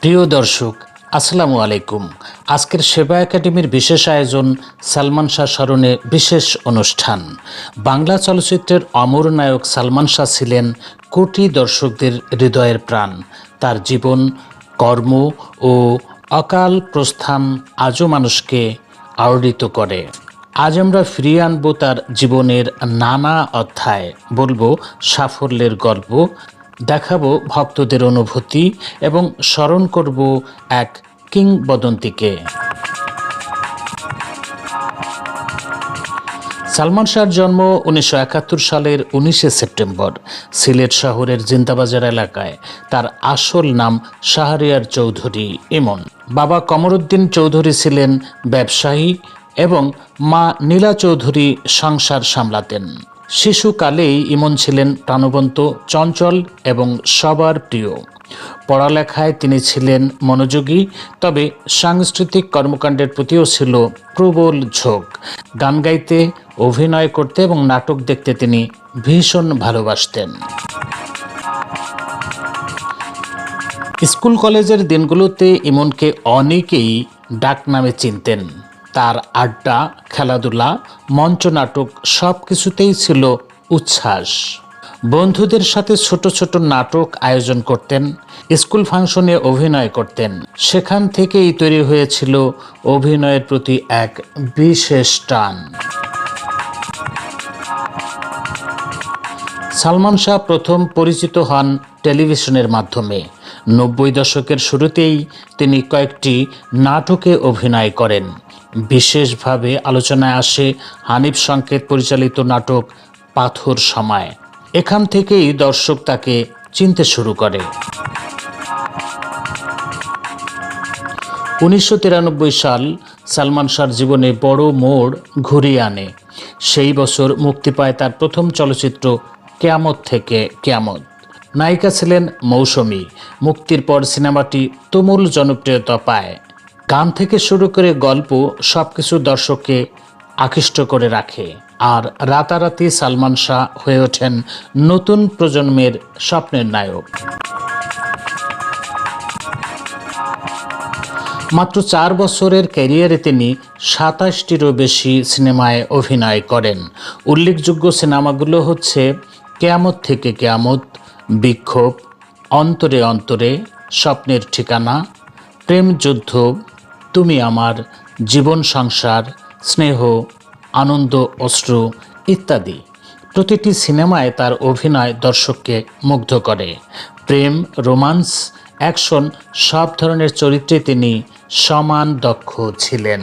প্রিয় দর্শক, আসসালামু আলাইকুম। আজকের সেবা একাডেমির বিশেষ আয়োজন সালমান শাহ স্মরণে বিশেষ অনুষ্ঠান। বাংলা চলচ্চিত্রের অমর নায়ক সালমান শাহ ছিলেন কোটি দর্শকদের হৃদয়ের প্রাণ। তার জীবন, কর্ম ও অকাল প্রস্থান আজও মানুষকে আলোড়িত করে। আজ আমরা ফিরিয়ে আনব তার জীবনের নানা অধ্যায়। বলব সাফল্যের গল্প দেখাবো ভক্তদের অনুভূতি এবং স্মরণ করব এক কিংবদন্তিকে। সালমান শাহর জন্ম উনিশশো একাত্তর সালের উনিশে সেপ্টেম্বর সিলেট শহরের জিন্দাবাজার এলাকায়। তার আসল নাম শাহরিয়ার চৌধুরী ইমন। বাবা কমরুদ্দিন চৌধুরী ছিলেন ব্যবসায়ী এবং মা নীলা চৌধুরী সংসার সামলাতেন। শিশুকালেই ইমন ছিলেন প্রাণবন্ত, চঞ্চল এবং সবার প্রিয়। পড়ালেখায় তিনি ছিলেন মনোযোগী, তবে সাংস্কৃতিক কর্মকাণ্ডের প্রতিও ছিল প্রবল ঝোঁক। গান গাইতে, অভিনয় করতে এবং নাটক দেখতে তিনি ভীষণ ভালোবাসতেন। স্কুল কলেজের দিনগুলোতে ইমনকে অনেকেই ডাক নামে চিনতেন। তার আড্ডা, খেলাধুলা মঞ্চনাটক সব কিছুতেই ছিল উচ্ছ্বাস। বন্ধুদের সাথে ছোট ছোট নাটক আয়োজন করতেন, স্কুল ফাংশনে অভিনয় করতেন। সেখান থেকেই তৈরি হয়েছিল অভিনয়ের প্রতি এক বিশেষ টান। সালমান শাহ প্রথম পরিচিত হন টেলিভিশনের মাধ্যমে। নব্বই দশকের শুরুতেই তিনি কয়েকটি নাটকে অভিনয় করেন। বিশেষভাবে আলোচনায় আসে হানিফ সংকেত পরিচালিত নাটক পাথর সময়। এখান থেকেই দর্শক তাকে চিনতে শুরু করে। উনিশশো তিরানব্বই সাল সালমান শাহর জীবনে বড় মোড় ঘুরিয়ে আনে। সেই বছর মুক্তি পায় তার প্রথম চলচ্চিত্র কেয়ামত থেকে কেয়ামত। নায়িকা ছিলেন মৌসুমী। মুক্তির পর সিনেমাটি তুমুল জনপ্রিয়তা পায়। গান থেকে শুরু করে গল্প সবকিছু দর্শককে আকৃষ্ট করে রাখে। আর রাতারাতি সালমান শাহ হয়ে ওঠেন নতুন প্রজন্মের স্বপ্নের নায়ক। মাত্র চার বছরের ক্যারিয়ারে তিনি সাতাশটিরও বেশি সিনেমায় অভিনয় করেন। উল্লেখযোগ্য সিনেমাগুলো হচ্ছে কেয়ামত থেকে কেয়ামত, বিক্ষোভ, অন্তরে অন্তরে, স্বপ্নের ঠিকানা, প্রেম যুদ্ধ তুমি আমার জীবন সংসার, স্নেহ, আনন্দ, অশ্রু ইত্যাদি। প্রতিটি সিনেমায় তার অভিনয় দর্শককে মুগ্ধ করে। প্রেম, রোমান্স, অ্যাকশন সব ধরনের চরিত্রে তিনি সমান দক্ষ ছিলেন।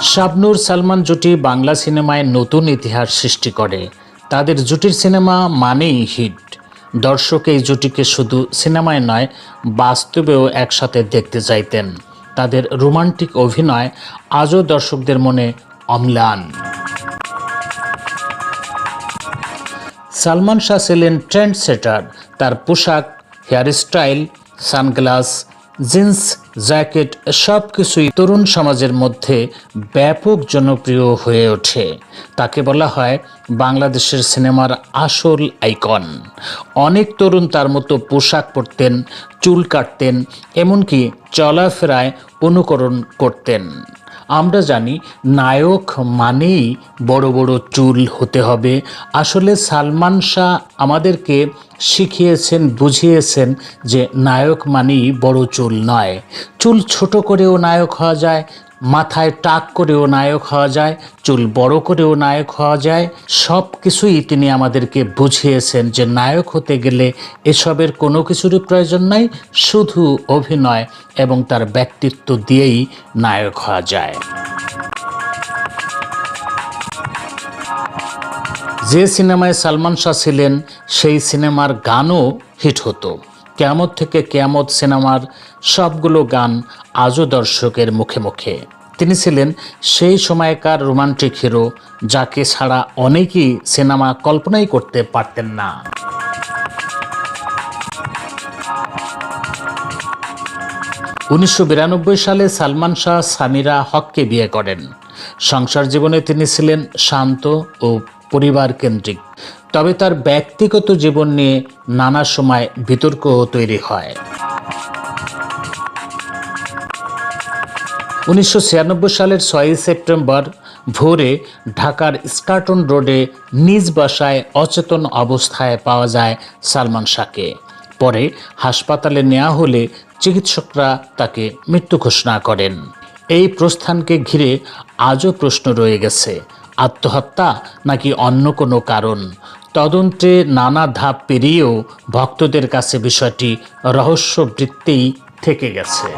শাবনুর সালমান জুটি বাংলা সিনেমায় নতুন ইতিহাস সৃষ্টি করে। তাদের জুটির সিনেমা মানেই হিট। দর্শক এই জুটিকে শুধু সিনেমায় নয়, বাস্তবেও একসাথে দেখতে চাইতেন। তাদের রোমান্টিক অভিনয় আজও দর্শকদের মনে অম্লান। সালমান শাহ ছিলেন ট্রেন্ড সেটার তার পোশাক hair style sunglass jeans, jacket সব কিছুই তরুণ সমাজের মধ্যে ব্যাপক জনপ্রিয় হয়ে ওঠে। তাকে বলা হয় বাংলাদেশের সিনেমার আসল আইকন। অনেক তরুণ তার মতো পোশাক পরতেন, চুল কাটতেন, এমনকি চলাফেরায় অনুকরণ করতেন। আমরা জানি নায়ক মানেই বড় বড় চুল হতে হবে। আসলে সালমান শাহ আমাদেরকে শিখিয়েছেন, বুঝিয়েছেন যে নায়ক মানেই বড় চুল নয়। চুল ছোট করেও নায়ক হওয়া যায় মাথায় টাক করেও নায়ক হওয়া যায়, চুল বড় করেও নায়ক হওয়া যায় সব কিছুই তিনি আমাদেরকে বুঝিয়েছেন যে নায়ক হতে গেলে এসবের কোনো কিছুরই প্রয়োজন নাই, শুধু অভিনয় এবং তার ব্যক্তিত্ব দিয়েই নায়ক হওয়া যায়। যে সিনেমায় সালমান শাহ ছিলেন, সেই সিনেমার গানও হিট হতো। কেয়ামত থেকে কেয়ামত সিনেমার সবগুলো গান আজও দর্শকের মুখে মুখে। তিনি ছিলেন সেই সময়কার রোমান্টিক হিরো যাকে ছাড়া অনেকেই সিনেমা কল্পনাই করতে পারতেন না। উনিশশো বিরানব্বই সালে সালমান শাহ সামিরা হককে বিয়ে করেন। সংসার জীবনে তিনি ছিলেন শান্ত ও পরিবার কেন্দ্রিক তবে তার ব্যক্তিগত জীবন নিয়ে নানা সময় বিতর্কও তৈরি হয়। উনিশশো ছিয়ানব্বই সালের ছয়ই সেপ্টেম্বর ভোরে ঢাকার স্কার্টন রোডে নিজ বাসায় অচেতন অবস্থায় পাওয়া যায় সালমান শাহকে। পরে হাসপাতালে নেওয়া হলে চিকিৎসকরা তাকে মৃত্যু ঘোষণা করেন। এই প্রস্থানকে ঘিরে আজও প্রশ্ন রয়ে গেছে, আত্মহত্যা নাকি অন্য কোনো কারণ? তদন্তে নানা ধাপ পেরিয়েও ভক্তদের কাছে বিষয়টি রহস্যবৃত্তেই থেকে গেছে।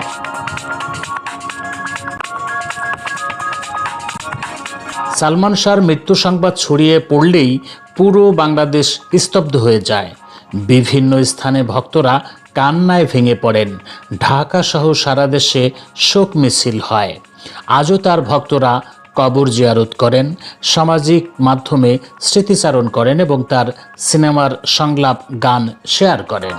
সালমান শাহর মৃত্যু সংবাদ ছড়িয়ে পড়লেই পুরো বাংলাদেশ স্তব্ধ হয়ে যায়। বিভিন্ন স্থানে ভক্তরা কান্নায় ভেঙে পড়েন। ঢাকা সহ সারা দেশে শোক মিছিল হয়। আজও তার ভক্তরা কবর জিয়ারত করেন, সামাজিক মাধ্যমে স্মৃতিচারণ করেন এবং তার সিনেমার সংলাপ, গান শেয়ার করেন।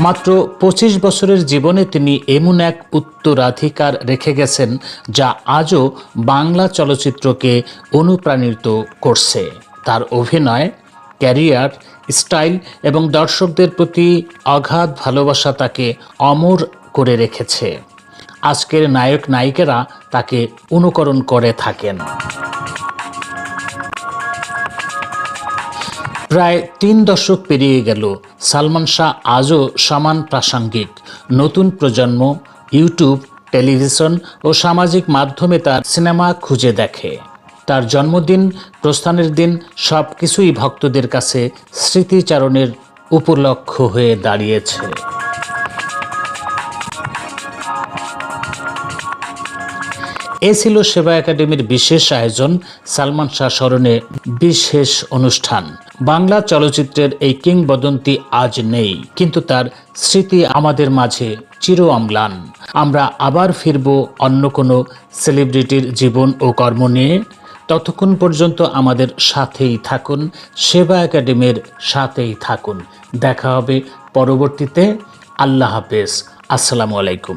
মাত্র পঁচিশ বছরের জীবনে তিনি এমন এক উত্তরাধিকার রেখে গেছেন যা আজও বাংলা চলচ্চিত্রকে অনুপ্রাণিত করছে। তার অভিনয়, ক্যারিয়ার, স্টাইল এবং দর্শকদের প্রতি অগাধ ভালোবাসা তাকে অমর করে রেখেছে। আজকের নায়ক নায়িকারা তাকে অনুকরণ করে থাকেন। প্রায় তিন দশক পেরিয়ে গেল। সালমান শাহ আজও সমান প্রাসঙ্গিক। নতুন প্রজন্ম ইউটিউব, টেলিভিশন ও সামাজিক মাধ্যমে তার সিনেমা খুঁজে দেখে। তার জন্মদিন, প্রস্থানের দিন সব কিছুই ভক্তদের কাছে স্মৃতিচারণের উপলক্ষ হয়ে দাঁড়িয়েছে। এ ছিল সেবা একাডেমির বিশেষ আয়োজন, সালমান শাহ স্মরণে বিশেষ অনুষ্ঠান। বাংলা চলচ্চিত্রের এই কিংবদন্তি আজ নেই, কিন্তু তার স্মৃতি আমাদের মাঝে চির অম্লান। আমরা আবার ফিরব অন্য কোনো সেলিব্রিটির জীবন ও কর্ম নিয়ে। ততক্ষণ পর্যন্ত আমাদের সাথেই থাকুন, সেবা একাডেমির সাথেই থাকুন। দেখা হবে পরবর্তীতে। আল্লাহ হাফেজ। আসসালামু আলাইকুম।